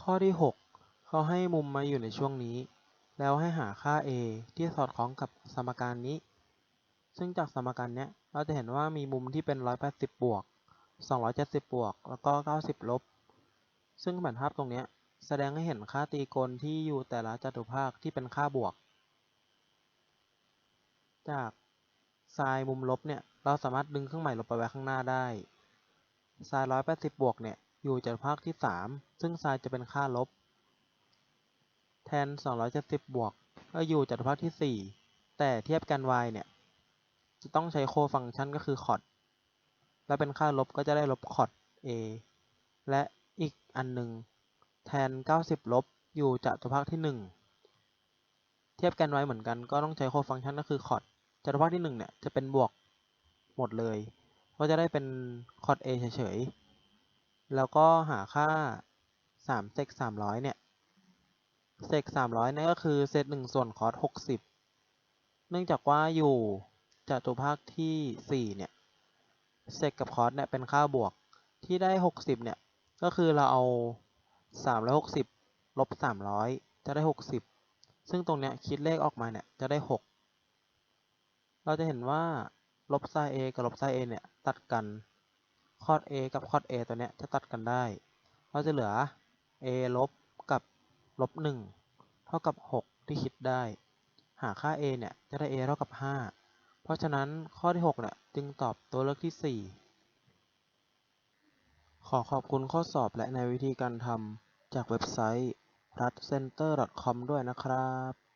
ข้อที่ 6 เขาให้มุมมาอยู่ในช่วงนี้ แล้วให้หาค่า a ที่สอดคล้องกับสมการนี้ ซึ่งจากสมการเนี้ยเราจะเห็นว่ามีมุมที่เป็น 180 บวก 270 บวก แล้วก็ 90 ลบ ซึ่งแผนภาพตรงเนี้ยแสดงให้เห็นค่าตรีโกณที่อยู่แต่ละจตุภาคที่เป็นค่าบวก จากไซน์มุมลบเนี่ย เราสามารถดึงเครื่องหมายลบไปไว้ข้างหน้าได้ไซน์180 บวกเนี่ย อยู่จตุภาคที่ 3 ซึ่งไซน์จะเป็นค่าลบ แทน 270 บวก ก็อยู่จตุภาคที่ 4 แต่เทียบกัน y เนี่ย จะต้องใช้โคฟังก์ชันก็คือ cot และเป็นค่าลบก็จะได้ลบ cot a และอีกอันหนึ่งแทน 90 ลบ อยู่จตุภาคที่ 1 เทียบกัน y เหมือนกันก็ต้องใช้โคฟังก์ชันก็คือ cot จตุภาคที่ 1 เนี่ย จะเป็นบวกหมดเลย ก็จะได้เป็น cot a เฉยๆ แล้วก็หาค่า3 sec 300 เนี่ย sec 300นี่ก็คือเศษ1ส่วน cos 60 เนื่องจากว่าอยู่จัตุภาคที่ 4 เนี่ย sec กับ cos เนี่ยเป็นค่าบวกที่ได้ 60 เนี่ย ก็คือเราเอา 360ลบ300 จะได้ 60 ซึ่งตรงเนี้ยคิดเลขออกมาเนี่ยจะได้ 6 เราจะเห็นว่าลบ sin a กับลบ sin a เนี่ย ตัดกัน cos a กับ cos a ตัวเนี้ยจะตัดกันได้เราจะเหลือ a ลบกับลบ1เท่ากับ 6 ที่คิดได้ หาค่า a เนี่ยจะได้ a เท่ากับ 5 เพราะฉะนั้นข้อที่6เนี่ยจึงตอบตัวเลือกที่ 4 ขอขอบคุณข้อสอบและในวิธีการทำจากเว็บไซต์ r a t c e n t e r c o m ด้วยนะครับ